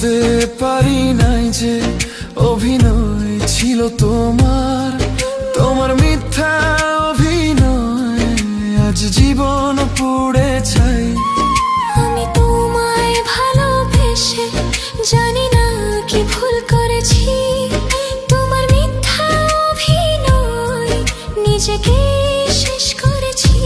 বুঝতে পারি নাই যে অভিনয় ছিল তোমার। তোমার মিথ্যা অভিনয় আজ জীবন পুড়ে ছাই আমি তোমায় ভালোবেসে জানি না কি ভুল করেছি। তোমার মিথ্যা অভিনয় নিজেকে শেষ করেছি।